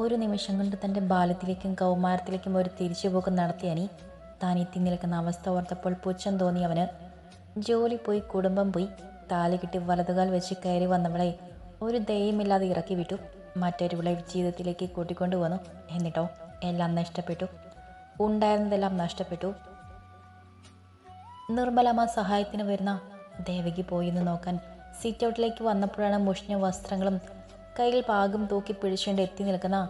ഒരു നിമിഷം കൊണ്ട് തന്റെ ബാലത്തിലേക്കും കൗമാരത്തിലേക്കും ഒരു തിരിച്ചുപോക്ക് നടത്തിയാനി. താൻ എത്തി നിൽക്കുന്ന അവസ്ഥ ഓർത്തപ്പോൾ പുച്ഛം തോന്നി അവന്. ജോലി പോയി കുടുംബം പോയി. താലി കിട്ടി വലതുകാൽ വെച്ച് കയറി വന്നവളെ ഒരു ദയമില്ലാതെ ഇറക്കി വിട്ടു. മറ്റൊരുവിളെ ജീവിതത്തിലേക്ക് കൂട്ടിക്കൊണ്ടു വന്നു. എന്നിട്ടോ എല്ലാം നഷ്ടപ്പെട്ടു. ഉണ്ടായിരുന്നതെല്ലാം നഷ്ടപ്പെട്ടു. നിർമ്മലമ്മ സഹായത്തിന് വരുന്ന ദേവകി പോയിന്ന് നോക്കാൻ. സിറ്റ് ഔട്ടിലേക്ക് വന്നപ്പോഴാണ് മുഷിഞ്ഞ വസ്ത്രങ്ങളും കയ്യിൽ പാകും തൂക്കി പിടിച്ചുകൊണ്ട് എത്തി നിൽക്കുന്ന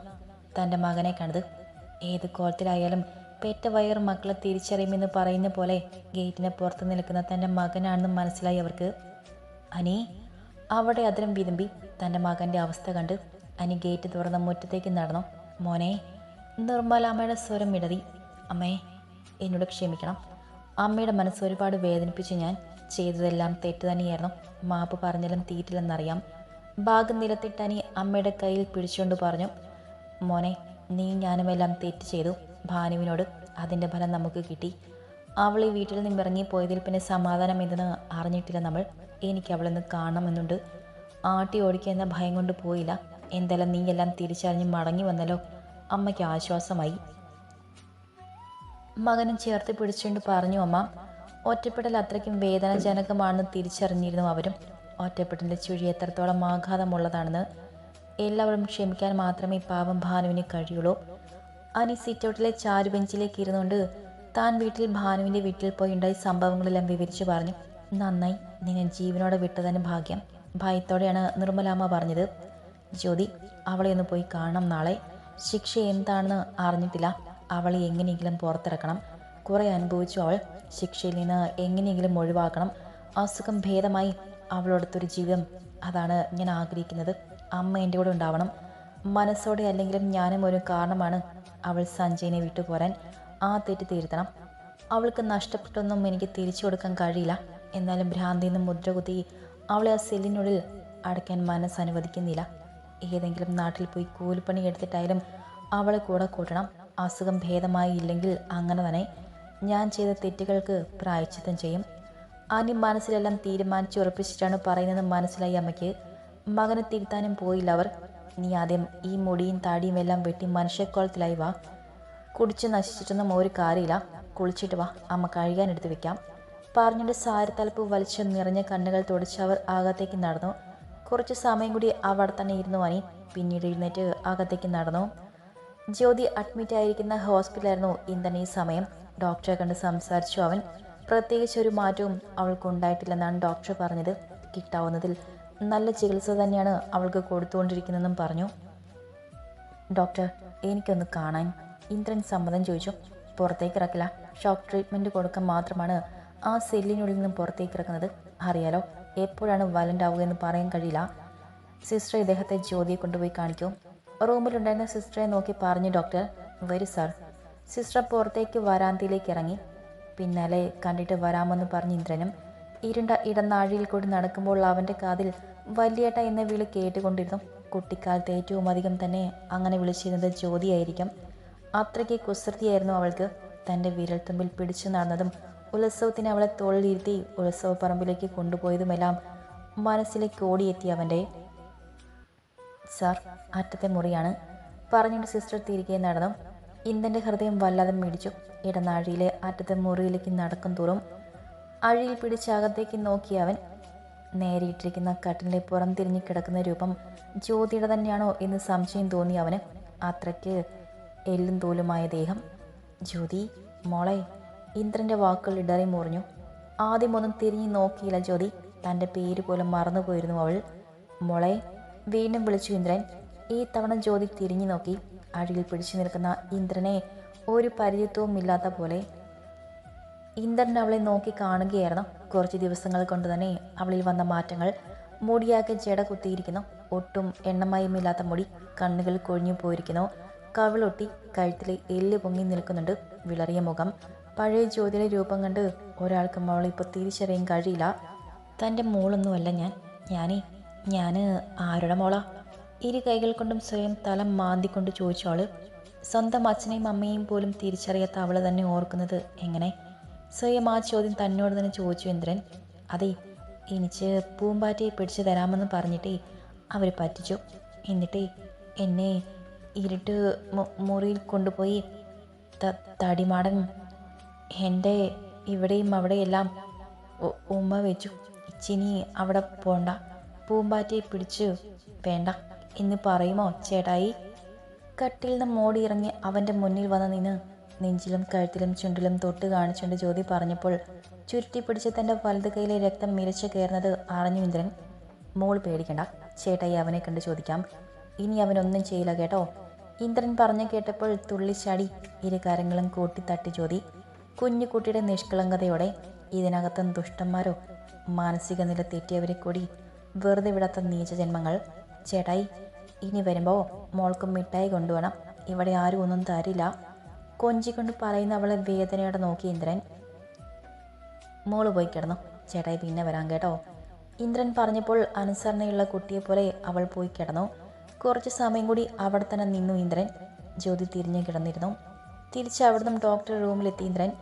തന്റെ മകനെ കണ്ടത് ഏത് കോലത്തിലായാലും പെറ്റ വയർ മക്കളെ തിരിച്ചറിയുമെന്ന് പറയുന്ന പോലെ ഗേറ്റിന് പുറത്ത് നിൽക്കുന്ന തന്റെ മകനാണെന്ന് മനസ്സിലായി അവർക്ക്. അനി അവിടെ അതിരം വിതുമ്പി തന്റെ മകന്റെ അവസ്ഥ കണ്ട് അനി ഗേറ്റ് തുറന്ന മുറ്റത്തേക്ക് നടന്നു. മോനെ നിർമ്മലാമ്മയുടെ സ്വരം ഇടറി. അമ്മേ എന്നോട് ക്ഷമിക്കണം. അമ്മയുടെ മനസ്സ് ഒരുപാട് വേദനിപ്പിച്ച് ഞാൻ ചെയ്തതെല്ലാം തെറ്റ് തന്നെയായിരുന്നു. മാപ്പ് പറഞ്ഞാലും തീറ്റില്ലെന്നറിയാം. ഭാഗം നിലത്തിട്ടനി അമ്മയുടെ കയ്യിൽ പിടിച്ചുകൊണ്ട് പറഞ്ഞു മോനെ നീ ഞാനുമെല്ലാം തെറ്റ് ചെയ്തു. ഭാനുവിനോട് അതിന്റെ ഫലം നമുക്ക് കിട്ടി. അവൾ ഈ വീട്ടിൽ നിന്ന് ഇറങ്ങിപ്പോയതിൽ പിന്നെ സമാധാനം എന്തെന്ന് അറിഞ്ഞിട്ടില്ല നമ്മൾ. എനിക്ക് അവളൊന്ന് കാണണമെന്നുണ്ട്. ആട്ടി ഓടിക്കുക എന്ന ഭയം കൊണ്ട് പോയില്ല. എന്തായാലും നീ എല്ലാം തിരിച്ചറിഞ്ഞ് മടങ്ങി വന്നല്ലോ. അമ്മയ്ക്ക് ആശ്വാസമായി. മകനും ചേർത്ത് പിടിച്ചുകൊണ്ട് പറഞ്ഞു അമ്മ ഒറ്റപ്പെടൽ അത്രയ്ക്കും വേദനാജനകമാണെന്ന് തിരിച്ചറിഞ്ഞിരുന്നു അവരും. ഒറ്റപ്പെടലിന്റെ ചുഴി എത്രത്തോളം ആഘാതമുള്ളതാണെന്ന് എല്ലാവരും ക്ഷമിക്കാൻ മാത്രമേ പാവം ഭാനുവിന് കഴിയുള്ളൂ. അനി സിറ്റൗട്ടിലെ ചാരു ബെഞ്ചിലേക്ക് ഇരുന്നുകൊണ്ട് താൻ വീട്ടിൽ ഭാനുവിന്റെ വീട്ടിൽ പോയി ഉണ്ടായ സംഭവങ്ങളെല്ലാം വിവരിച്ചു പറഞ്ഞു. നന്നായി നിന്നെ ജീവനോടെ വിട്ടതിന് ഭാഗ്യം. ഭയത്തോടെയാണ് നിർമ്മലാമ്മ പറഞ്ഞത്. ജ്യോതി അവളെ ഒന്ന് പോയി കാണണം നാളെ. ശിക്ഷ എന്താണെന്ന് അറിഞ്ഞിട്ടില്ല. അവളെ എങ്ങനെയെങ്കിലും പുറത്തിറക്കണം. കുറെ അനുഭവിച്ചു അവൾ. ശിക്ഷയിൽ നിന്ന് എങ്ങനെയെങ്കിലും ഒഴിവാക്കണം. അസുഖം ഭേദമായി അവളോടത്തൊരു ജീവിതം അതാണ് ഞാൻ ആഗ്രഹിക്കുന്നത്. അമ്മ എന്റെ കൂടെ ഉണ്ടാവണം. മനസ്സോടെ അല്ലെങ്കിലും ഞാനും ഒരു കാരണമാണ് അവൾ സഞ്ജയനെ വിട്ടുപോരാൻ ആ തെറ്റ് തിരുത്തണം. അവൾക്ക് നഷ്ടപ്പെട്ടൊന്നും എനിക്ക് തിരിച്ചു കൊടുക്കാൻ കഴിയില്ല. എന്നാലും ഭ്രാന്തി നിന്ന് മുദ്ര കുത്തി അവളെ ആ സെല്ലിനുള്ളിൽ അടയ്ക്കാൻ മനസ്സ് അനുവദിക്കുന്നില്ല. ഏതെങ്കിലും നാട്ടിൽ പോയി കൂലിപ്പണി എടുത്തിട്ടായാലും അവളെ കൂടെ കൂട്ടണം. അസുഖം ഭേദമായി ഇല്ലെങ്കിൽ അങ്ങനെ തന്നെ ഞാൻ ചെയ്ത തെറ്റുകൾക്ക് പ്രായച്ചിത്തം ചെയ്യും. ആനി മനസ്സിലെല്ലാം തീരുമാനിച്ചുറപ്പിച്ചിട്ടാണ് പറയുന്നത് മനസ്സിലായി അമ്മയ്ക്ക്. മകനെ തിരുത്താനും പോയില്ല അവർ. ഇനി ആദ്യം ഈ മുടിയും താടിയും എല്ലാം വെട്ടി മനുഷ്യക്കോളത്തിലായി വാ. കുടിച്ച് നശിച്ചിട്ടൊന്നും ഒരു കാര്യമില്ല. കുളിച്ചിട്ട് വാ. അമ്മ കഴുകാനെടുത്ത് വെക്കാം. പറഞ്ഞിട്ട് സാരത്തലപ്പ് വലിച്ച് നിറഞ്ഞ കണ്ണുകൾ തുടച്ച് അവർ അകത്തേക്ക് നടന്നു. കുറച്ച് സമയം കൂടി അവിടെ തന്നെ ഇരുന്നു അനി. പിന്നീട് എഴുന്നേറ്റ് അകത്തേക്ക് നടന്നു. ജ്യോതി അഡ്മിറ്റ് ആയിരിക്കുന്ന ഹോസ്പിറ്റലായിരുന്നു ഇന്നലെ ഈ സമയം. ഡോക്ടറെ കണ്ട് സംസാരിച്ചു അവൻ. പ്രത്യേകിച്ച് ഒരു മാറ്റവും അവൾക്കുണ്ടായിട്ടില്ലെന്നാണ് ഡോക്ടർ പറഞ്ഞത്. കിട്ടാവുന്നതിൽ നല്ല ചികിത്സ തന്നെയാണ് അവൾക്ക് കൊടുത്തുകൊണ്ടിരിക്കുന്നതെന്നും പറഞ്ഞു. ഡോക്ടർ എനിക്കൊന്ന് കാണാൻ ഇന്ദ്രൻ സമ്മതം ചോദിച്ചു. പുറത്തേക്ക് ഇറക്കില്ല. ഷോക്ക് ട്രീറ്റ്മെന്റ് കൊടുക്കാൻ മാത്രമാണ് ആ സെല്ലിനുള്ളിൽ നിന്നും പുറത്തേക്ക് ഇറക്കുന്നത് അറിയാലോ എപ്പോഴാണ് വലന്റ് ആവുക എന്ന് പറയാൻ കഴിയില്ല. സിസ്റ്റർ ഇദ്ദേഹത്തെ ജ്യോതിയെ കൊണ്ടുപോയി കാണിക്കും. റൂമിലുണ്ടായിരുന്ന സിസ്റ്ററെ നോക്കി പറഞ്ഞു ഡോക്ടർ വരൂ സാർ. സിസ്റ്റർ പുറത്തേക്ക് വരാന്തിയിലേക്ക് ഇറങ്ങി. പിന്നാലെ കണ്ടിട്ട് വരാമെന്ന് പറഞ്ഞ് ഇന്ദ്രനും ഇരുണ്ട ഇടനാഴിയിൽ കൂടി നടക്കുമ്പോൾ അവന്റെ കാതിൽ വലിയേട്ട എന്ന വിളി കേട്ടുകൊണ്ടിരുന്നു. കുട്ടിക്കാലത്ത് ഏറ്റവും അധികം തന്നെ അങ്ങനെ വിളിച്ചിരുന്നത് ജ്യോതിയായിരിക്കും. അത്രയ്ക്ക് കുസൃതിയായിരുന്നു അവൾക്ക്. തന്റെ വിരൽത്തുമ്പിൽ പിടിച്ചു നടന്നതും ഉത്സവത്തിന് അവളെ തോളിലിരുത്തി ഉത്സവ പറമ്പിലേക്ക് കൊണ്ടുപോയതുമെല്ലാം മനസ്സിലേക്ക് ഓടിയെത്തി അവന്റെ സാർ അറ്റത്തെ മുറിയാണ് പറഞ്ഞിട്ട് സിസ്റ്റർ തിരികെ നടന്നു. ഇന്ദന്റെ ഹൃദയം വല്ലാതെ മിടിച്ചു. ഇടനാഴിയിലെ അറ്റത്തെ മുറിയിലേക്ക് നടക്കും തോറും അഴിയിൽ പിടിച്ച് അകത്തേക്ക് നോക്കി അവൻ നേരിയിട്ടിരിക്കുന്ന കട്ടിലെ പുറം തിരിഞ്ഞു കിടക്കുന്ന രൂപം ജ്യോതിയുടെ തന്നെയാണോ എന്ന് സംശയം തോന്നി അവന്. അത്രയ്ക്ക് എല്ലും തോലുമായ ദേഹം. ജ്യോതി മോളെ ഇന്ദ്രന്റെ വാക്കുകൾ ഇടറി മുറിഞ്ഞു. ആദ്യമൊന്നും തിരിഞ്ഞു നോക്കിയില്ല ജ്യോതി. തന്റെ പേര് പോലും മറന്നുപോയിരുന്നു അവൾ. മോളെ വീണ്ടും വിളിച്ചു ഇന്ദ്രൻ. ഈ തവണ ജ്യോതി തിരിഞ്ഞു നോക്കി. അഴിയിൽ പിടിച്ചു നിൽക്കുന്ന ഇന്ദ്രനെ ഒരു പരിചിത്വവും ഇല്ലാത്ത പോലെ ഇന്ദ്രൻ അവളെ നോക്കി കാണുകയായിരുന്നു. കുറച്ച് ദിവസങ്ങൾ കൊണ്ട് തന്നെ അവളിൽ വന്ന മാറ്റങ്ങൾ മുടിയാകെ ജട കുത്തിയിരിക്കുന്നു. ഒട്ടും എണ്ണമയമില്ലാത്ത മുടി കണ്ണുകൾ കൊഴിഞ്ഞു പോയിരിക്കുന്നു. കവിളൊട്ടി കഴുത്തിലെ എല്ല് പൊങ്ങി നിൽക്കുന്നുണ്ട്. വിളറിയ മുഖം. പഴയ ജ്യോതിയുടെ രൂപം കണ്ട് ഒരാൾക്കും അവളെ ഇപ്പോൾ തിരിച്ചറിയാൻ കഴിയില്ല. തന്റെ മോളൊന്നുമല്ല ഞാൻ. ഞാനേ ഞാൻ ആരുടെ മോളാ? ഇരു കൈകൾ കൊണ്ടും സ്വയം തലം മാന്തിക്കൊണ്ട് ചോദിച്ചു സ്വന്തം അച്ഛനെയും അമ്മയെയും പോലും തിരിച്ചറിയാത്ത അവളെ തന്നെ ഓർക്കുന്നത് എങ്ങനെ? സ്വയം ആ ചോദ്യം തന്നോട് തന്നെ ചോദിച്ചു ഇന്ദ്രൻ. അതെ എനിക്ക് പൂമ്പാറ്റയെ പിടിച്ചു തരാമെന്ന് പറഞ്ഞിട്ടേ അവർ പറ്റിച്ചു. എന്നിട്ടേ എന്നെ ഇരുട്ട് മുറിയിൽ കൊണ്ടുപോയി തടിമാടൻ എന്റെ ഇവിടെയും അവിടെയെല്ലാം ഉമ്മ വെച്ചു. ഇച്ചിനി അവിടെ പോണ്ട. പൂമ്പാറ്റയെ പിടിച്ചു വേണ്ട. എന്ന് പറയുമോ ചേട്ടായി? കട്ടിൽ നിന്ന് മോടിയിറങ്ങി അവന്റെ മുന്നിൽ വന്ന് നിന്ന് നെഞ്ചിലും കഴുത്തിലും ചുണ്ടിലും തൊട്ട് കാണിച്ചുകൊണ്ട് ജ്യോതി പറഞ്ഞപ്പോൾ ചുരുട്ടി പിടിച്ച് തന്റെ വലത് കൈയിലെ രക്തം മിരച്ചു കയറുന്നത് അറിഞ്ഞു ഇന്ദ്രൻ. മോൾ പേടിക്കണ്ട ചേട്ടായി അവനെ കണ്ട് ചോദിക്കാം. ഇനി അവനൊന്നും ചെയ്യില്ല കേട്ടോ. ഇന്ദ്രൻ പറഞ്ഞു കേട്ടപ്പോൾ തുള്ളിച്ചാടി ഇരു കൂട്ടിത്തട്ടി കൂട്ടി തട്ടി ജ്യോതി. കുഞ്ഞുകുട്ടിയുടെ നിഷ്കളങ്കതയോടെ ഇതിനകത്തും ദുഷ്ടന്മാരോ മാനസിക നില തെറ്റിയവരെ കൂടി വെറുതെ വിടാത്ത നീചജന്മങ്ങൾ. ചേട്ടായി ഇനി വരുമ്പോൾ മോൾക്ക് മിഠായി കൊണ്ടുവേണം. ഇവിടെ ആരും ഒന്നും തരില്ല. കൊഞ്ചിക്കൊണ്ട് പറയുന്ന അവളെ വേദനയോടെ നോക്കി ഇന്ദ്രൻ. മോൾ പോയി കിടന്നു. ചേട്ടായി പിന്നെ വരാം കേട്ടോ. ഇന്ദ്രൻ പറഞ്ഞപ്പോൾ അനുസരണയുള്ള കുട്ടിയെ പോലെ അവൾ പോയി കിടന്നു. കുറച്ച് സമയം കൂടി അവിടെ തന്നെ നിന്നു ഇന്ദ്രൻ. ജ്യോതി തിരിഞ്ഞു കിടന്നിരുന്നു. തിരിച്ച് അവിടുന്ന് ഡോക്ടർ റൂമിലെത്തി ഇന്ദ്രൻ.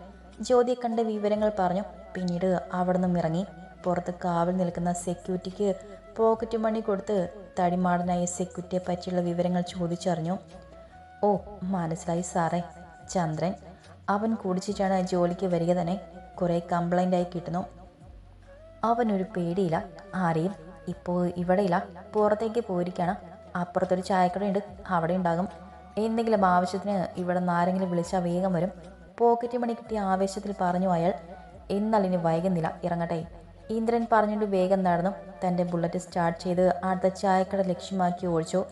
ജ്യോതിയെ കണ്ട വിവരങ്ങൾ പറഞ്ഞു. പിന്നീട് അവിടെ നിന്നും ഇറങ്ങി. പുറത്ത് കാവൽ നിൽക്കുന്ന സെക്യൂരിറ്റിക്ക് പോക്കറ്റ് മണി കൊടുത്ത് തടിമാടനായ സെക്യൂരിറ്റിയെ പറ്റിയുള്ള വിവരങ്ങൾ ചോദിച്ചറിഞ്ഞു. ഓ മനസ്സിലായി സാറേ. ചന്ദ്രൻ അവൻ കുടിച്ചിട്ടാണ് ജോലിക്ക് വരിക തന്നെ. കുറേ കംപ്ലൈന്റ് ആയി കിട്ടുന്നു. അവനൊരു പേടിയില്ല. ആരെയും? ഇപ്പോൾ ഇവിടെയില്ല. പുറത്തേക്ക് പോയിരിക്കുകയാണ് അപ്പുറത്തൊരു ചായക്കടയുണ്ട്. അവിടെ ഉണ്ടാകും. എന്തെങ്കിലും ആവശ്യത്തിന് ഇവിടെ നിന്ന് ആരെങ്കിലും വിളിച്ചാൽ വേഗം വരും. പോക്കറ്റ് മണി കിട്ടിയ ആവേശത്തിൽ പറഞ്ഞു അയാൾ. എന്നാൽ ഇനി വൈകുന്നില്ല. ഇറങ്ങട്ടെ. ഇന്ദ്രൻ പറഞ്ഞിട്ട് വേഗം നടന്നു. തന്റെ ബുള്ളറ്റ് സ്റ്റാർട്ട് ചെയ്ത് അടുത്ത ചായക്കട ലക്ഷ്യമാക്കി ഓടിച്ചു.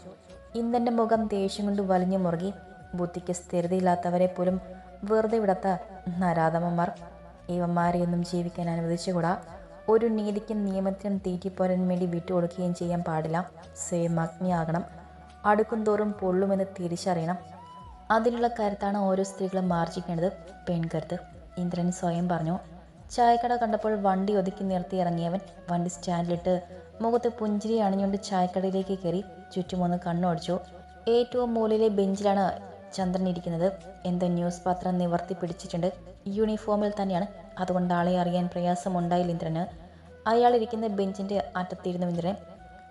ഇന്ദ്രന്റെ മുഖം ദേഷ്യം കൊണ്ട് വലിഞ്ഞു മുറുകി. ബുദ്ധിക്ക് സ്ഥിരതയില്ലാത്തവരെ പോലും വെറുതെ വിടാത്ത നരാധമന്മാർ. ഇവന്മാരെയൊന്നും ജീവിക്കാൻ അനുവദിച്ചുകൂടാ. ഒരു നീതിക്കും നിയമത്തിനും തീറ്റിപ്പോരാൻ വേണ്ടി വിട്ടുകൊടുക്കുകയും ചെയ്യാൻ പാടില്ല. സ്വയം അഗ്നിയാകണം. അടുക്കും തോറും പൊള്ളുമെന്ന് തിരിച്ചറിയണം. അതിനുള്ള കരുത്താണ് ഓരോ സ്ത്രീകളും ആർജിക്കേണ്ടത് പെൺകരുത്ത്. ഇന്ദ്രൻ സ്വയം പറഞ്ഞു. ചായക്കട കണ്ടപ്പോൾ വണ്ടി ഒതുക്കി നിർത്തി ഇറങ്ങിയവൻ വണ്ടി സ്റ്റാൻഡിലിട്ട് മുഖത്ത് പുഞ്ചിരി അണിഞ്ഞുകൊണ്ട് ചായക്കടയിലേക്ക് കയറി ചുറ്റുമൊന്ന് കണ്ണോടിച്ചു. ഏറ്റവും മൂലയിലെ ബെഞ്ചിലാണ് ചന്ദ്രൻ ഇരിക്കുന്നത്. എന്തോ ന്യൂസ് പത്രം നിവർത്തി പിടിച്ചിട്ടുണ്ട്. യൂണിഫോമിൽ തന്നെയാണ്. അതുകൊണ്ട് ആളെ അറിയാൻ പ്രയാസമുണ്ടായില്ല ഇന്ദ്രന്. അയാൾ ഇരിക്കുന്ന ബെഞ്ചിന്റെ അറ്റത്തിരുന്നു ഇന്ദ്രൻ.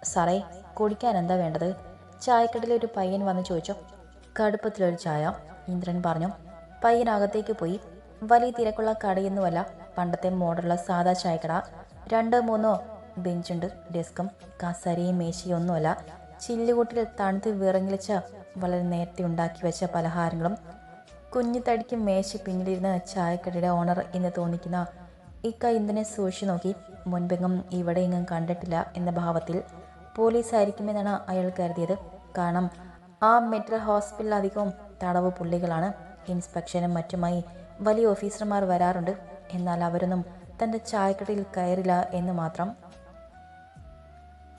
സാറേ കുടിക്കാൻ എന്താ വേണ്ടത്? ചായക്കടയിലെ ഒരു പയ്യൻ വന്ന് ചോദിച്ചു. കടുപ്പത്തിലൊരു ചായ ഇന്ദ്രൻ പറഞ്ഞു. പയ്യൻ അകത്തേക്ക് പോയി. വലിയ തിരക്കുള്ള കടയൊന്നുമല്ല. പണ്ടത്തെ മോഡലുള്ള സാധാ ചായക്കട. രണ്ട് മൂന്നോ ബെഞ്ചുണ്ട് ഡെസ്കും കസരയും മേശയും ഒന്നുമല്ല ചില്ലുകൂട്ടിൽ തണുത്ത് വിറങ്ങിളിച്ച വളരെ നേരത്തെ ഉണ്ടാക്കി വെച്ച പലഹാരങ്ങളും. കുഞ്ഞു തടിക്ക് മേശ പിന്നിലിരുന്ന ചായക്കടയുടെ ഓണർ എന്ന് തോന്നിക്കുന്ന ഇക്ക ഇന്ദനെ സൂക്ഷിച്ചു നോക്കി? മുൻപെങ്ങും ഇവിടെ എങ്ങും കണ്ടിട്ടില്ല എന്ന ഭാവത്തിൽ പോലീസ് ആയിരിക്കുമെന്നാണ് അയാൾ കരുതിയത്. കാരണം ആ മെട്രൽ ഹോസ്പിറ്റലിൽ അധികവും തടവ് പുള്ളികളാണ് ഇൻസ്പെക്ഷനും മറ്റുമായി വലിയ ഓഫീസർമാർ വരാറുണ്ട്. എന്നാൽ അവരൊന്നും തന്റെ ചായക്കടയിൽ കയറില്ല എന്ന് മാത്രം.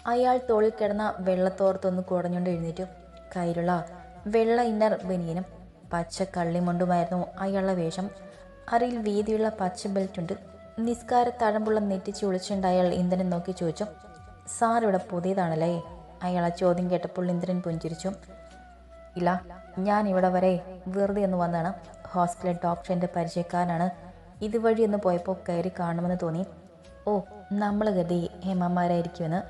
അയാൾ തോളിൽ കിടന്ന വെള്ളത്തോർത്തൊന്ന് കുടഞ്ഞുകൊണ്ട് എഴുന്നേറ്റു. കയ്യിലുള്ള വെള്ള ഇന്നർ ബനിയനും പച്ച കള്ളിമുണ്ടുമായിരുന്നു അയാളുടെ വേഷം. അറിയിൽ വീതിയുള്ള പച്ച ബെൽറ്റുണ്ട്. നിസ്കാര തഴമ്പുള്ള നെറ്റിച്ച് ഒളിച്ചുകൊണ്ട് അയാൾ ഇന്ദ്രൻ നോക്കി ചോദിച്ചു സാർ ഇവിടെ പുതിയതാണല്ലേ? അയാൾ ആ ചോദ്യം കേട്ടപ്പോൾ ഇന്ദ്രൻ പുഞ്ചിരിച്ചു. ഇല്ല ഞാൻ ഇവിടെ വരെ വെറുതെ ഒന്ന് വന്നതാണ്. ഹോസ്പിറ്റൽ ഡോക്ടറിന്റെ പരിചയക്കാരനാണ്. ഇതുവഴി ഒന്ന് പോയപ്പോൾ കയറി കാണുമെന്ന് തോന്നി. ഓ നമ്മൾ ഗതി ഹേമന്മാരായിരിക്കുമെന്ന്.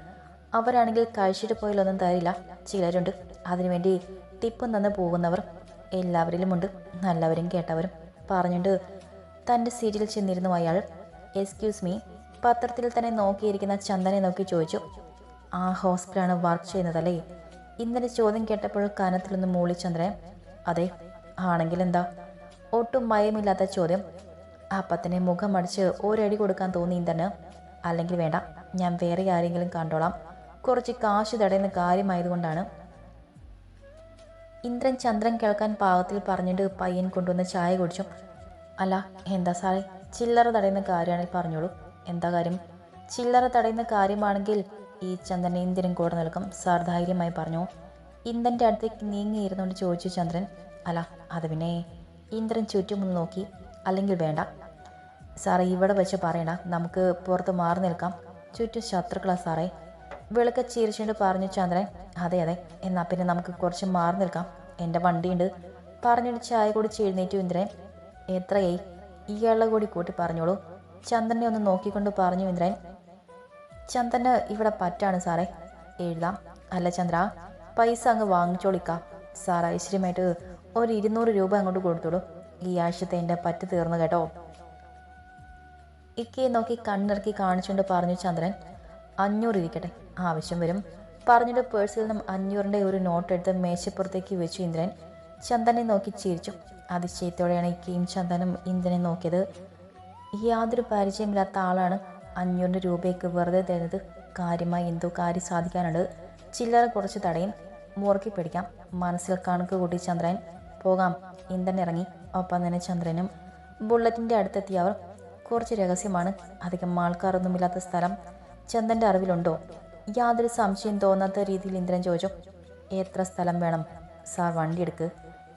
അവരാണെങ്കിൽ കഴിച്ചിട്ട് പോയാലൊന്നും തരില്ല. ചിലരുണ്ട്. അതിനുവേണ്ടി ടിപ്പും തന്ന് പോകുന്നവർ എല്ലാവരിലുമുണ്ട്. നല്ലവരും കേട്ടവരും. പറഞ്ഞുകൊണ്ട് തന്റെ സീറ്റിൽ ചെന്നിരുന്നു അയാൾ. എക്സ്ക്യൂസ് മീ പത്രത്തിൽ തന്നെ നോക്കിയിരിക്കുന്ന ചന്ദനെ നോക്കി ചോദിച്ചു. ആ ഹോസ്പിറ്റലാണ് വർക്ക് ചെയ്യുന്നതല്ലേ? ഇന്നലെ ചോദ്യം കേട്ടപ്പോൾ കനത്തിലൊന്ന് മൂളി ചന്ദ്രൻ. അതെ ആണെങ്കിൽ എന്താ ഒട്ടും ഭയമില്ലാത്ത ചോദ്യം. അപ്പം മുഖമടിച്ച് ഒരടി കൊടുക്കാൻ തോന്നി ഇന്ദ്രന്. അല്ലെങ്കിൽ വേണ്ട ഞാൻ വേറെ ആരെങ്കിലും കണ്ടോളാം. കുറച്ച് കാശ് തടയുന്ന കാര്യമായതുകൊണ്ടാണ്. ഇന്ദ്രൻ ചന്ദ്രൻ കേൾക്കാൻ പാകത്തിൽ പറഞ്ഞിട്ട് പയ്യൻ കൊണ്ടുവന്ന് ചായ കുടിച്ചു. അല്ല എന്താ സാറെ ചില്ലറ തടയുന്ന കാര്യമാണെങ്കിൽ പറഞ്ഞോളൂ. എന്താ കാര്യം? ചില്ലറ തടയുന്ന കാര്യമാണെങ്കിൽ ഈ ചന്ദ്രൻ ഇന്ദിരൻ കൂടെ നിൽക്കും സാർ ധൈര്യമായി പറഞ്ഞു. ഇന്ദ്രന്റെ അടുത്തേക്ക് നീങ്ങിയിരുന്നുകൊണ്ട് ചോദിച്ചു ചന്ദ്രൻ. അല്ല അത് പിന്നെ ഇന്ദ്രൻ ചുറ്റുമൊന്ന് നോക്കി. അല്ലെങ്കിൽ വേണ്ട. സാറേ ഇവിടെ വെച്ച് പറയണ്ട നമുക്ക് പുറത്ത് മാറി നിൽക്കാം. ചുറ്റും ശത്രുക്കളാ സാറേ. വിളക്ക് ചീരിച്ചുകൊണ്ട് പറഞ്ഞു ചന്ദ്രൻ അതെ അതെ എന്നാൽ പിന്നെ നമുക്ക് കുറച്ച് മാറി നിൽക്കാം. എന്റെ വണ്ടിയുണ്ട്. പറഞ്ഞിട്ട് ചായ കുടിച്ച് എഴുന്നേറ്റു ഇന്ദ്രൻ. എത്രയായി? ഇയാളെ കൂടി കൂട്ടി പറഞ്ഞോളൂ. ചന്ദ്രനെ ഒന്ന് നോക്കിക്കൊണ്ട് പറഞ്ഞു ഇന്ദ്രൻ. ചന്ദ്രന് ഇവിടെ പറ്റാണ് സാറേ. എഴുതാം. അല്ല ചന്ദ്ര പൈസ അങ്ങ് വാങ്ങിച്ചോളിക്കാം. സാർ ഐശ്വര്യമായിട്ട് ഒരു ഇരുന്നൂറ് രൂപ അങ്ങോട്ട് കൊടുത്തോളൂ. ഈ ആഴ്ചത്തെ എന്റെ പറ്റ് തീർന്നു കേട്ടോ. ഇക്കയെ നോക്കി കണ്ണിറക്കി കാണിച്ചുകൊണ്ട് പറഞ്ഞു ചന്ദ്രൻ അഞ്ഞൂറ് ഇരിക്കട്ടെ. ആവശ്യം വരും. പറഞ്ഞിട്ട് പേഴ്സിൽ നിന്നും അഞ്ഞൂറിന്റെ ഒരു നോട്ട് എടുത്ത് മേശപ്പുറത്തേക്ക് വെച്ചു ഇന്ദ്രൻ. ചന്ദനെ നോക്കി ചിരിച്ചു. അതിശയത്തോടെയാണ് ഇക്കയും ചന്ദനും ഇന്ദ്രനെ നോക്കിയത്. യാതൊരു പരിചയമില്ലാത്ത ആളാണ് അഞ്ഞൂറിന്റെ രൂപയ്ക്ക് വെറുതെ തരുന്നത്. കാര്യമായി എന്തോ കാര്യം സാധിക്കാനുണ്ട്. ചില്ലറ കുറച്ച് തടയും. മുറുക്കി പിടിക്കാം. മനസ്സിൽ കണക്ക് കൂട്ടി ചന്ദ്രൻ പോകാം. ഇന്ദ്രൻ ഇറങ്ങി. ഒപ്പം തന്നെ ചന്ദ്രനും ബുള്ളറ്റിന്റെ അടുത്തെത്തിയ അവർ കുറച്ച് രഹസ്യമാണ്. അധികം ആൾക്കാരൊന്നുമില്ലാത്ത സ്ഥലം ചന്ദന്റെ അറിവിലുണ്ടോ? യാതൊരു സംശയം തോന്നാത്ത രീതിയിൽ ഇന്ദ്രൻ ചോദിച്ചു. എത്ര സ്ഥലം വേണം? സാർ വണ്ടി എടുക്ക്.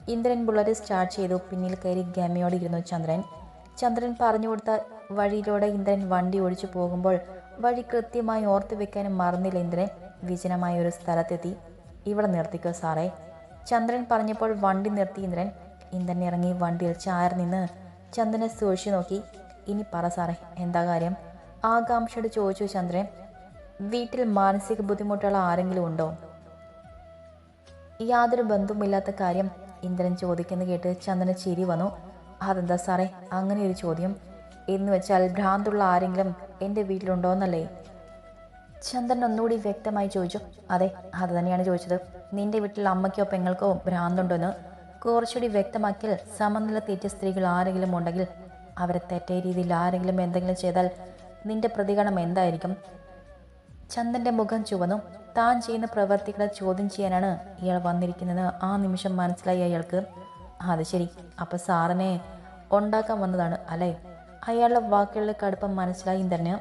ഇന്ദ്രൻ ബുള്ളറ്റ് സ്റ്റാർട്ട് ചെയ്തു. പിന്നിൽ കയറി ഗമയോടെ ഇരുന്നു ചന്ദ്രൻ. ചന്ദ്രൻ പറഞ്ഞു കൊടുത്ത വഴിയിലൂടെ ഇന്ദ്രൻ വണ്ടി ഓടിച്ചു പോകുമ്പോൾ വഴി കൃത്യമായി ഓർത്തു വെക്കാനും മറന്നില്ല ഇന്ദ്രൻ. വിജനമായ ഒരു സ്ഥലത്തെത്തി. ഇവിടെ നിർത്തിക്കോ സാറേ. ചന്ദ്രൻ പറഞ്ഞപ്പോൾ വണ്ടി നിർത്തി ഇന്ദ്രൻ. ഇന്ദ്രൻ ഇറങ്ങി വണ്ടിയിൽ ചാരി നിന്ന് ചന്ദ്രനെ സൂക്ഷിച്ചു നോക്കി. ഇനി പറ സാറേ എന്താ കാര്യം? ആകാംക്ഷയോട് ചോദിച്ചു ചന്ദ്രൻ. വീട്ടിൽ മാനസിക ബുദ്ധിമുട്ടുള്ള ആരെങ്കിലും ഉണ്ടോ? യാതൊരു ബന്ധവുമില്ലാത്ത കാര്യം ഇന്ദ്രൻ ചോദിക്കുന്നത് കേട്ട് ചന്ദ്രന് ചിരി വന്നു. അതെന്താ സാറേ അങ്ങനെ ഒരു ചോദ്യം? എന്ന് വെച്ചാൽ ഭ്രാന്തുള്ള ആരെങ്കിലും എന്റെ വീട്ടിലുണ്ടോന്നല്ലേ? ചന്ദ്രൻ ഒന്നുകൂടി വ്യക്തമായി ചോദിച്ചു അതെ അത് തന്നെയാണ് ചോദിച്ചത്. നിന്റെ വീട്ടിൽ അമ്മയ്ക്കോ പെങ്ങൾക്കോ ഭ്രാന്തുണ്ടോ എന്ന് കുറച്ചുകൂടി വ്യക്തമാക്കിയാൽ സമനില തെറ്റ സ്ത്രീകൾ ആരെങ്കിലും ഉണ്ടെങ്കിൽ അവരെ തെറ്റേ രീതിയിൽ ആരെങ്കിലും എന്തെങ്കിലും ചെയ്താൽ നിന്റെ പ്രതികരണം എന്തായിരിക്കും? ചന്ദന്റെ മുഖം ചുവന്നു. താൻ ചെയ്യുന്ന പ്രവർത്തികളെ ചോദ്യം ചെയ്യാനാണ് ഇയാൾ വന്നിരിക്കുന്നത്. ആ നിമിഷം മനസ്സിലായി അയാൾക്ക് അത് ശരി. അപ്പൊ സാറിനെ ഉണ്ടാക്കാൻ വന്നതാണ് അല്ലേ? അയാളുടെ വാക്കുകളുടെ കടുപ്പം മനസ്സിലായി തന്നെ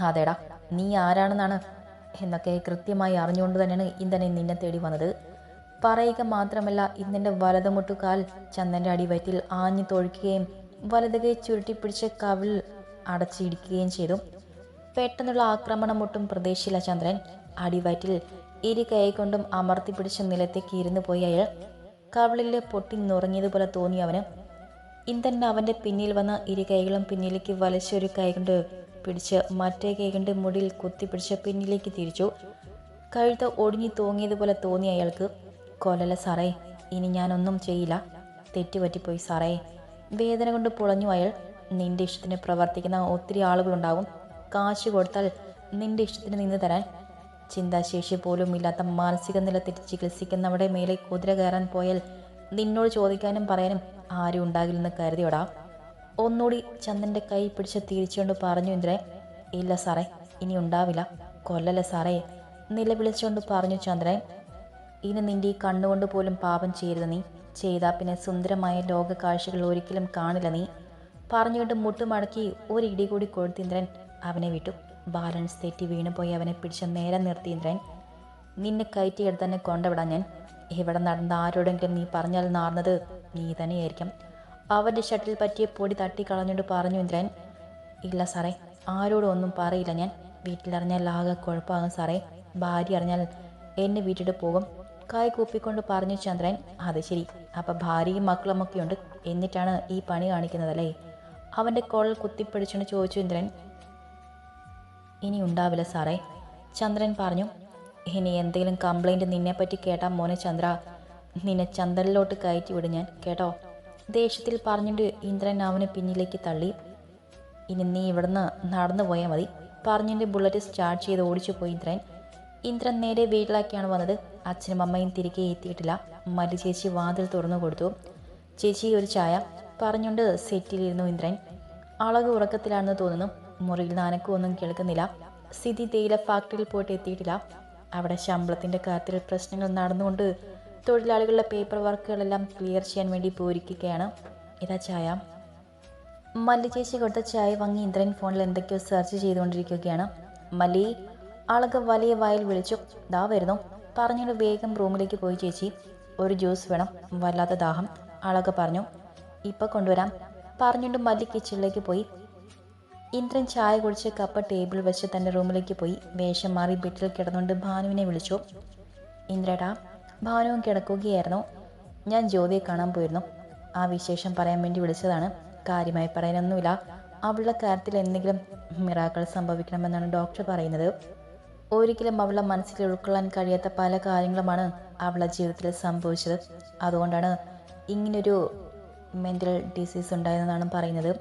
അതേടാ നീ ആരാണെന്നാണ് എന്നൊക്കെ കൃത്യമായി അറിഞ്ഞുകൊണ്ട് തന്നെയാണ് ഇന്ധനെ നിന്നെ തേടി വന്നത്. പറയുക മാത്രമല്ല ഇന്ധന്റെ വലതുമുട്ടുകാൽ ചന്ദന്റെ അടിവയറ്റിൽ ആഞ്ഞു തൊഴിക്കുകയും വലതുകൈ ചുരുട്ടിപ്പിടിച്ച് കവിൾ അടച്ചിടിക്കുകയും ചെയ്തു. പെട്ടെന്നുള്ള ആക്രമണം ഒട്ടും പ്രതീക്ഷിച്ചില്ല ചന്ദ്രൻ. അടിവയറ്റിൽ ഇരു കൈ കൊണ്ടും അമർത്തി പിടിച്ച നിലത്തേക്ക് ഇരുന്നു പോയി അയാൾ. കവിളിൽ പൊട്ടി നുറങ്ങിയതുപോലെ തോന്നി അവന്. ഇന്ധൻ അവന്റെ പിന്നിൽ വന്ന ഇരു കൈകളും പിന്നിലേക്ക് വലിച്ചൊരു കൈ കൊണ്ട് പിടിച്ച് മറ്റേ കൈ കൊണ്ട് മുടിയിൽ കുത്തിപ്പിടിച്ച് പിന്നിലേക്ക് തിരിച്ചു. കഴുത്ത് ഒടിഞ്ഞു തോങ്ങിയതുപോലെ തോന്നി അയാൾക്ക്. കൊലല സാറേ ഇനി ഞാനൊന്നും ചെയ്യില്ല. തെറ്റുപറ്റിപ്പോയി സാറേ. വേദന കൊണ്ട് പുളഞ്ഞു അയാൾ. നിന്റെ ഇഷ്ടത്തിന് പ്രവർത്തിക്കുന്ന ഒത്തിരി ആളുകളുണ്ടാവും. കാശ് കൊടുത്താൽ നിന്റെ ഇഷ്ടത്തിന് നിന്ന് തരാൻ. ചിന്താശേഷി പോലും ഇല്ലാത്ത മാനസിക നില തെറ്റി ചികിത്സിക്കുന്നവരുടെ മേലെ കുതിര കയറാൻ പോയാൽ നിന്നോട് ചോദിക്കാനും പറയാനും ആരും ഉണ്ടാകില്ലെന്ന് കരുതിയോടാ. ഒന്നുകൂടി ചന്ദന്റെ കൈ പിടിച്ച് തിരിച്ചുകൊണ്ട് പറഞ്ഞു ഇന്ദ്രൻ ഇല്ല സാറേ ഇനി ഉണ്ടാവില്ല. കൊല്ലല്ല സാറേ. നിലവിളിച്ചുകൊണ്ട് പറഞ്ഞു ചന്ദ്രൻ ഇനി നിന്റെ ഈ കണ്ണുകൊണ്ട് പോലും പാപം ചെയ്യരുത് നീ. ചെയ്താൽ പിന്നെ സുന്ദരമായ ലോക കാഴ്ചകൾ ഒരിക്കലും കാണില്ല നീ. പറഞ്ഞുകൊണ്ട് മുട്ടുമടക്കി ഒരു ഇടി കൂടി കൊടുത്ത് ഇന്ദ്രൻ അവനെ വിട്ടു. ബാലൻസ് തെറ്റി വീണുപോയി അവനെ പിടിച്ച നേരെ നിർത്തി ഇന്ദ്രൻ നിന്നെ കയറ്റിയെടുത്ത് തന്നെ കൊണ്ടുവിടാൻ ഞാൻ. ഇവിടെ നടന്ന ആരോടെങ്കിലും നീ പറഞ്ഞാൽ നാർന്നത് നീ തന്നെയായിരിക്കും. അവന്റെ ഷട്ടിൽ പറ്റിയ പൊടി തട്ടിക്കളഞ്ഞുകൊണ്ട് പറഞ്ഞു ഇന്ദ്രൻ. ഇല്ല സാറേ ആരോടും ഒന്നും പറയില്ല ഞാൻ. വീട്ടിലറിഞ്ഞാൽ ആകെ കുഴപ്പമാകും സാറേ. ഭാര്യ അറിഞ്ഞാൽ എന്നെ വീട്ടിട്ട് പോകും. കായ് കൂപ്പിക്കൊണ്ട് പറഞ്ഞു ചന്ദ്രൻ അത് ശരി. അപ്പം ഭാര്യയും മക്കളുമൊക്കെ ഉണ്ട്. എന്നിട്ടാണ് ഈ പണി കാണിക്കുന്നതല്ലേ? അവന്റെ കോൾ കുത്തിപ്പിടിച്ചുകൊണ്ട് ചോദിച്ചു ഇന്ദ്രൻ. ഇനി ഉണ്ടാവില്ല സാറേ. ചന്ദ്രൻ പറഞ്ഞു ഇനി എന്തെങ്കിലും കംപ്ലൈന്റ് നിന്നെപ്പറ്റി കേട്ടാ മോനെ ചന്ദ്ര. നിന്നെ ചന്ദ്രനിലോട്ട് കയറ്റി വിടും ഞാൻ. കേട്ടോ? ദേഷ്യത്തിൽ പറഞ്ഞിട്ട് ഇന്ദ്രൻ അവനെ പിന്നിലേക്ക് തള്ളി. ഇനി നീ ഇവിടുന്ന് നടന്നു പോയാൽ മതി പറഞ്ഞിട്ട് ബുള്ളറ്റ് സ്റ്റാർട്ട് ചെയ്ത് ഓടിച്ചു പോയി ഇന്ദ്രൻ. ഇന്ദ്രൻ നേരെ വീട്ടിലേക്കാണ് വന്നത്. അച്ഛനും അമ്മയും തിരികെ എത്തിയിട്ടില്ല. മല്ലി ചേച്ചി വാതിൽ തുറന്നു കൊടുത്തു. ചേച്ചി ഒരു ചായ പറഞ്ഞുകൊണ്ട് സെറ്റിലിരുന്നു ഇന്ദ്രൻ. അളക് ഉറക്കത്തിലാണെന്ന് തോന്നുന്നു. മുറിയിൽ നനക്കും ഒന്നും കേൾക്കുന്നില്ല. സ്ഥിതി തേയില ഫാക്ടറിയിൽ പോയിട്ട് എത്തിയിട്ടില്ല. അവിടെ ശമ്പളത്തിന്റെ കാര്യത്തിൽ പ്രശ്നങ്ങൾ നടന്നുകൊണ്ട് തൊഴിലാളികളുടെ പേപ്പർ വർക്കുകളെല്ലാം ക്ലിയർ ചെയ്യാൻ വേണ്ടി പോയിരിക്കുകയാണ് ഇതാ ചായ. മല്ലി ചേച്ചി കൊടുത്ത ചായ വാങ്ങി ഇന്ദ്രൻ ഫോണിൽ എന്തൊക്കെയോ സെർച്ച് ചെയ്തുകൊണ്ടിരിക്കുകയാണ്. മല്ലി ആളൊക്കെ വലിയ വായിൽ വിളിച്ചു. ദാ വരുന്നു. പറഞ്ഞുകൊണ്ട് വേഗം റൂമിലേക്ക് പോയി ചേച്ചി. ഒരു ജ്യൂസ് വേണം. വല്ലാത്ത ദാഹം. ആളൊക്കെ പറഞ്ഞു. ഇപ്പം കൊണ്ടുവരാം. പറഞ്ഞുകൊണ്ട് മല്ലി കിച്ചണിലേക്ക് പോയി. ഇന്ദ്രൻ ചായ കുടിച്ച് കപ്പ ടേബിൾ വെച്ച് തന്റെ റൂമിലേക്ക് പോയി. വേഷം മാറി ബെഡിൽ കിടന്നുകൊണ്ട് ഭാനുവിനെ വിളിച്ചു. ഇന്ദ്രടാ ഭാനുവും കിടക്കുകയായിരുന്നു. ഞാൻ ജ്യോതിയെ കാണാൻ പോയിരുന്നു. ആ വിശേഷം പറയാൻ വേണ്ടി വിളിച്ചതാണ്. കാര്യമായി പറയാനൊന്നുമില്ല. അവളുടെ കാര്യത്തിൽ എന്തെങ്കിലും മിറാക്കൾ സംഭവിക്കണമെന്നാണ് ഡോക്ടർ പറയുന്നത്. ഒരിക്കലും അവളുടെ മനസ്സിൽ ഉൾക്കൊള്ളാൻ കഴിയാത്ത പല കാര്യങ്ങളുമാണ് അവളുടെ ജീവിതത്തിൽ സംഭവിച്ചത്. അതുകൊണ്ടാണ് ഇങ്ങനൊരു മെന്റൽ ഡിസീസ് ഉണ്ടായതെന്നാണ് പറയുന്നത്.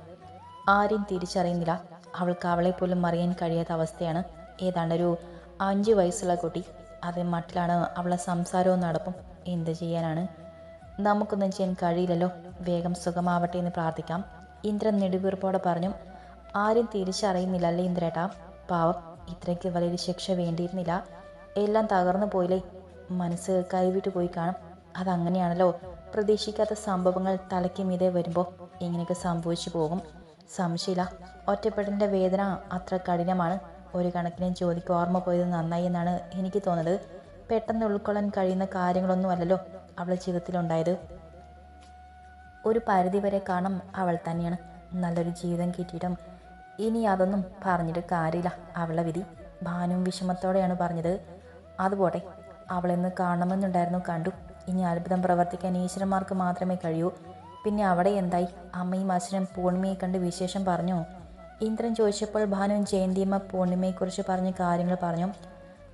ആരെയും തിരിച്ചറിയുന്നില്ല. അവൾക്ക് അവളെ പോലും അറിയാൻ കഴിയാത്ത അവസ്ഥയാണ്. ഏതാണ്ടൊരു അഞ്ച് വയസ്സുള്ള കുട്ടി. അതേ മട്ടിലാണ് അവളെ സംസാരവും നടപ്പും. എന്ത് ചെയ്യാനാണ്? നമുക്കൊന്നും ചെയ്യാൻ കഴിയില്ലല്ലോ. വേഗം സുഖമാവട്ടെ എന്ന് പ്രാർത്ഥിക്കാം. ഇന്ദ്രൻ നെടുവീർപ്പോടെ പറഞ്ഞു ആരും തിരിച്ചറിയുന്നില്ല അല്ലേ ഇന്ദ്രേട്ടാ. പാവം ഇത്രയ്ക്ക് വലിയൊരു ശിക്ഷ വേണ്ടിയിരുന്നില്ല. എല്ലാം തകർന്നു പോയില്ലേ. മനസ്സ് കൈവിട്ട് പോയി കാണും. അതങ്ങനെയാണല്ലോ. പ്രതീക്ഷിക്കാത്ത സംഭവങ്ങൾ തലയ്ക്ക് മീതെ വരുമ്പോൾ ഇങ്ങനെയൊക്കെ സംഭവിച്ചു പോകും. സംശയമില്ല. ഒറ്റപ്പെടലിന്റെ വേദന അത്ര കഠിനമാണ്. ഒരു കണക്കിന് ജോലിക്ക് ഓർമ്മ പോയത് നന്നായി എന്നാണ് എനിക്ക് തോന്നുന്നത്. പെട്ടെന്ന് ഉൾക്കൊള്ളാൻ കഴിയുന്ന കാര്യങ്ങളൊന്നുമല്ലല്ലോ അവളുടെ ജീവിതത്തിലുണ്ടായത്. ഒരു പരിധി വരെ കാണാം അവൾ തന്നെയാണ്. നല്ലൊരു ജീവിതം കിട്ടിയിട്ടും ഇനി അതൊന്നും പറഞ്ഞിട്ട് കാര്യമില്ല. അവളുടെ വിധി ഭാനും വിഷമത്തോടെയാണ് പറഞ്ഞത്. അതുപോട്ടെ അവളെന്ന് കാണണമെന്നുണ്ടായിരുന്നു കണ്ടു. ഇനി അത്ഭുതം പ്രവർത്തിക്കാൻ ഈശ്വരന്മാർക്ക് മാത്രമേ കഴിയൂ. പിന്നെ അവിടെ എന്തായി? അമ്മയും അച്ഛനും പൂർണിമയെ കണ്ട് വിശേഷം പറഞ്ഞു? ഇന്ദ്രൻ ചോദിച്ചപ്പോൾ ഭാനു ജയന്തിയമ്മ പൂർണിമയെക്കുറിച്ച് പറഞ്ഞ കാര്യങ്ങൾ പറഞ്ഞു.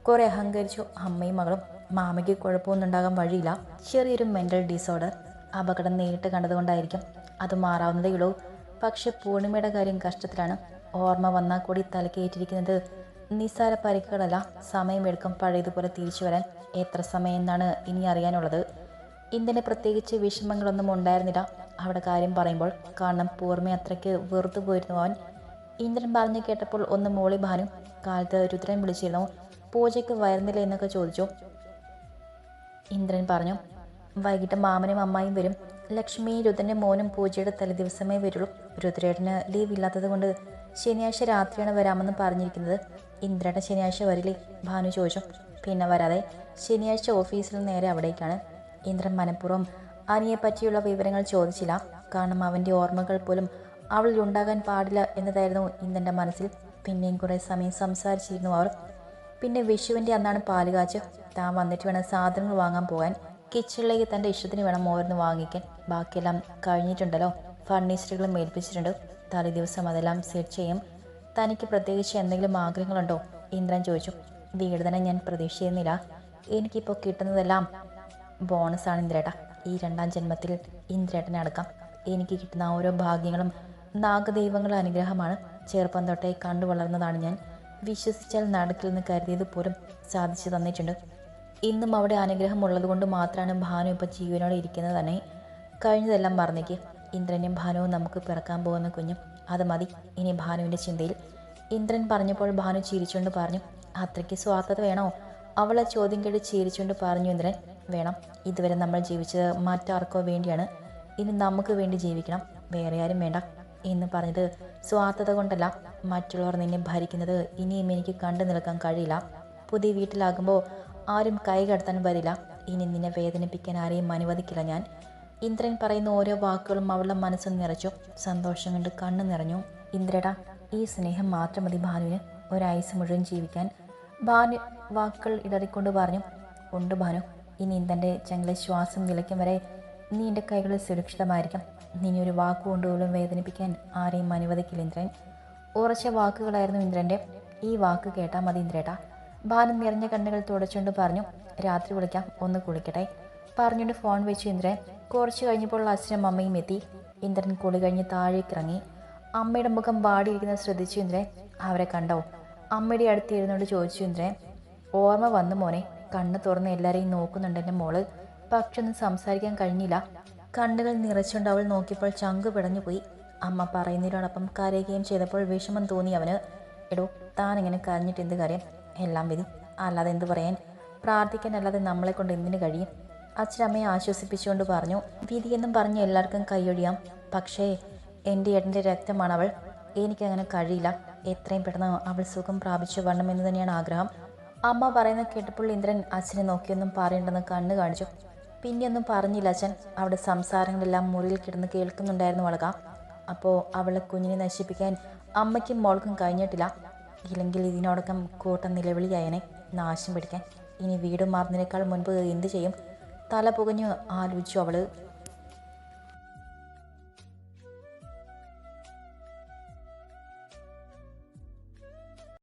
കുറെ അഹങ്കരിച്ചു അമ്മയും മകളും. മാമയ്ക്ക് കുഴപ്പമൊന്നും ഉണ്ടാകാൻ വഴിയില്ല. ചെറിയൊരു മെന്റൽ ഡിസോർഡർ അപകടം നേരിട്ട് കണ്ടതുകൊണ്ടായിരിക്കും അത് മാറാവുന്നതേ ഉള്ളൂ. പക്ഷെ പൂർണിമയുടെ കാര്യം കഷ്ടത്തിലാണ്. ഓർമ്മ വന്നാൽ കൂടി തലക്കേറ്റിരിക്കുന്നത് നിസ്സാര പരിക്കുകളല്ല സമയമെടുക്കും പഴയതുപോലെ തിരിച്ചു വരാൻ. എത്ര സമയം എന്നാണ് ഇനി അറിയാനുള്ളത്. ഇന്ത്യന് പ്രത്യേകിച്ച് വിഷമങ്ങളൊന്നും ഉണ്ടായിരുന്നില്ല. അവിടെ കാര്യം പറയുമ്പോൾ കാരണം പൂർമ്മ അത്രയ്ക്ക് വെറുത്തു പോയിരുന്നു അവൻ. ഇന്ദ്രൻ പറഞ്ഞു കേട്ടപ്പോൾ ഒന്ന് മോളി ഭാനു കാലത്ത് രുദ്രൻ വിളിച്ചിരുന്നു. പൂജയ്ക്ക് വരുന്നില്ല എന്നൊക്കെ ചോദിച്ചു. ഇന്ദ്രൻ പറഞ്ഞു വൈകിട്ട് മാമനും അമ്മായും വരും. ലക്ഷ്മി രുദ്രന്റെ മോനും പൂജയുടെ തലേദിവസമേ വരുള്ളൂ. രുദ്രേട്ടന് ലീവ് ഇല്ലാത്തത് കൊണ്ട് ശനിയാഴ്ച രാത്രിയാണ് വരാമെന്ന് പറഞ്ഞിരിക്കുന്നത്. ഇന്ദ്രേട്ടൻ ശനിയാഴ്ച വരില്ലേ? ഭാനു ചോദിച്ചു. പിന്നെ വരാതെ ശനിയാഴ്ച ഓഫീസിൽ നേരെ അവിടേക്കാണ്. ഇന്ദ്രൻ മനഃപൂർവം അനിയെ പറ്റിയുള്ള വിവരങ്ങൾ ചോദിച്ചില്ല. കാരണം അവന്റെ ഓർമ്മകൾ പോലും അവളിൽ ഉണ്ടാകാൻ പാടില്ല എന്നതായിരുന്നു ഇന്നെന്റെ മനസ്സിൽ. പിന്നെയും കുറേ സമയം സംസാരിച്ചിരുന്നു അവർ. പിന്നെ വിഷുവിന്റെ അന്നാണ് പാൽ കാച്ച്. താൻ വന്നിട്ട് വേണം സാധനങ്ങൾ വാങ്ങാൻ പോകാൻ. കിച്ചണിലേക്ക് തന്റെ ഇഷ്ടത്തിന് വേണം ഓരോന്ന് വാങ്ങിക്കാൻ. ബാക്കിയെല്ലാം കഴിഞ്ഞിട്ടുണ്ടല്ലോ. ഫർണിച്ചറുകളും ഏൽപ്പിച്ചിട്ടുണ്ട്. തലേ ദിവസം അതെല്ലാം സെറ്റ് ചെയ്യും. തനിക്ക് പ്രത്യേകിച്ച് എന്തെങ്കിലും ആഗ്രഹങ്ങളുണ്ടോ? ഇന്ദ്രൻ ചോദിച്ചു. വീട് തന്നെ ഞാൻ പ്രതീക്ഷിച്ചിരുന്നില്ല. എനിക്കിപ്പോൾ കിട്ടുന്നതെല്ലാം ബോണസാണ് ഇന്ദ്രേട്ട. ഈ രണ്ടാം ജന്മത്തിൽ ഇന്ദ്രേട്ടനെ അടക്കാം. എനിക്ക് കിട്ടുന്ന ഓരോ ഭാഗ്യങ്ങളും നാഗദൈവങ്ങളുടെ അനുഗ്രഹമാണ്. ചെറുപ്പം തൊട്ടേ കണ്ടു വളർന്നതാണ് ഞാൻ. വിശ്വസിച്ചാൽ നടക്കില്ലെന്ന് കരുതിയത് പോലും സാധിച്ചു തന്നിട്ടുണ്ട്. ഇന്നും അവിടെ അനുഗ്രഹം ഉള്ളതുകൊണ്ട് മാത്രമാണ് ഭാനു ഇപ്പോൾ ജീവനോടെ ഇരിക്കുന്നത് തന്നെ. കഴിഞ്ഞതെല്ലാം മറന്നേക്ക്. ഇന്ദ്രനും ഭാനുവും നമുക്ക് പിറക്കാൻ പോകുന്ന കുഞ്ഞും. അത് മതി ഇനി ഭാനുവിന്റെ ചിന്തയിൽ. ഇന്ദ്രൻ പറഞ്ഞപ്പോൾ ഭാനു ചിരിച്ചുകൊണ്ട് പറഞ്ഞു അത്രയ്ക്ക് സ്വാർത്ഥത വേണോ? അവളെ ചോദ്യം കേട്ട് ചിരിച്ചുകൊണ്ട് പറഞ്ഞു ഇന്ദ്രൻ വേണം. ഇതുവരെ നമ്മൾ ജീവിച്ചത് മറ്റാർക്കോ വേണ്ടിയാണ്. ഇനി നമുക്ക് വേണ്ടി ജീവിക്കണം. വേറെ ആരും വേണ്ട. എന്ന് പറഞ്ഞത് സ്വാർത്ഥത കൊണ്ടല്ല. മറ്റുള്ളവർ നിന്നെ ഭരിക്കുന്നത് ഇനിയും എനിക്ക് കണ്ടു നിൽക്കാൻ കഴിയില്ല. പുതിയ വീട്ടിലാകുമ്പോൾ ആരും കൈ കടത്താൻ വരില്ല. ഇനി നിന്നെ വേദനിപ്പിക്കാൻ ആരെയും അനുവദിക്കില്ല ഞാൻ. ഇന്ദ്രൻ പറയുന്ന ഓരോ വാക്കുകളും അവളുടെ മനസ്സ് നിറച്ചു. സന്തോഷം കൊണ്ട് കണ്ണു നിറഞ്ഞു. ഇന്ദ്രടാ ഈ സ്നേഹം മാത്രം മതി ഭാനുവിന്. ഒരായുസ് മുഴുവൻ ജീവിക്കാൻ. ഭാനു വാക്കുകൾ ഇടറിക്കൊണ്ട് പറഞ്ഞു ഉണ്ട് ഭാനു. ഇനി ഇന്ദ്രന്റെ ചങ്കിലെ ശ്വാസം നിലയ്ക്കും വരെ നീ എന്റെ കൈകളിൽ സുരക്ഷിതമായിരിക്കും നീ ഒരു വാക്കുകൊണ്ട് പോലും വേദനിപ്പിക്കാൻ ആരെയും അനുവദിക്കില്ല ഇന്ദ്രൻ. ഉറച്ച വാക്കുകളായിരുന്നു ഇന്ദ്രന്റെ ഈ വാക്ക് കേട്ടാൽ മതി ഇന്ദ്രേട്ടാ. ബാലൻ നിറഞ്ഞ കണ്ണുകൾ തുടച്ചുകൊണ്ട് പറഞ്ഞു രാത്രി വിളിക്കാം ഒന്ന് കുളിക്കട്ടെ. പറഞ്ഞുകൊണ്ട് ഫോൺ വെച്ചു ഇന്ദ്രൻ. കുറച്ച് കഴിഞ്ഞപ്പോൾ അച്ഛനും അമ്മയും എത്തി. ഇന്ദ്രൻ കുളി കഴിഞ്ഞ് താഴേക്ക് ഇറങ്ങി. അമ്മയുടെ മുഖം വാടിയിരിക്കുന്നത് ശ്രദ്ധിച്ചു ഇന്ദ്രൻ. അവരെ കണ്ടോ? അമ്മയുടെ അടുത്ത് ഇരുന്നുകൊണ്ട് ചോദിച്ചു ഇന്ദ്രൻ. ഓർമ്മ വന്നു മോനെ കണ്ണ് തുറന്ന് എല്ലാവരെയും നോക്കുന്നുണ്ട് എന്റെ മോൾ. പക്ഷെ ഒന്നും സംസാരിക്കാൻ കഴിഞ്ഞില്ല. കണ്ണുകൾ നിറച്ചുകൊണ്ട് അവൾ നോക്കിയപ്പോൾ ചങ്ക് പിടഞ്ഞുപോയി. അമ്മ പറയുന്നതിനോടൊപ്പം കരയുകയും ചെയ്തപ്പോൾ വിഷമം തോന്നി അവന്. എടോ താൻ ഇങ്ങനെ കരഞ്ഞിട്ട് എന്ത് കാര്യം? എല്ലാം വിധി. അല്ലാതെ എന്ത് പറയാൻ? പ്രാർത്ഥിക്കാനല്ലാതെ നമ്മളെ കൊണ്ട് എന്തിന് കഴിയും? അച്ഛനമ്മയെ ആശ്വസിപ്പിച്ചുകൊണ്ട് പറഞ്ഞു വിധിയെന്നും പറഞ്ഞ് എല്ലാവർക്കും കൈയൊഴിയാം. പക്ഷേ എന്റെ ഏട്ടന്റെ രക്തമാണ് അവൾ എനിക്കങ്ങനെ കഴിയില്ല. എത്രയും പെട്ടെന്ന് അവൾ സുഖം പ്രാപിച്ചു വരണമെന്ന് തന്നെയാണ് ആഗ്രഹം. അമ്മ പറയുന്ന കേട്ടപ്പോൾ ഇന്ദ്രൻ അച്ഛനെ നോക്കിയൊന്നും പറയണ്ടെന്ന് കണ്ണു കാണിച്ചു. പിന്നെയൊന്നും പറഞ്ഞില്ല അച്ഛൻ. അവിടെ സംസാരങ്ങളെല്ലാം മുറിയിൽ കിടന്ന് കേൾക്കുന്നുണ്ടായിരുന്നു വളക. അപ്പോൾ അവളെ കുഞ്ഞിനെ നശിപ്പിക്കാൻ അമ്മയ്ക്കും മോൾക്കും കഴിഞ്ഞിട്ടില്ല. ഇല്ലെങ്കിൽ ഇതിനോടൊപ്പം കൂട്ടം നിലവിളിയായനെ നാശം പിടിക്കാൻ. ഇനി വീട് മാറുന്നതിനേക്കാൾ മുൻപ് എന്ത് ചെയ്യും? തല പുകഞ്ഞു ആലോചിച്ചു അവൾ.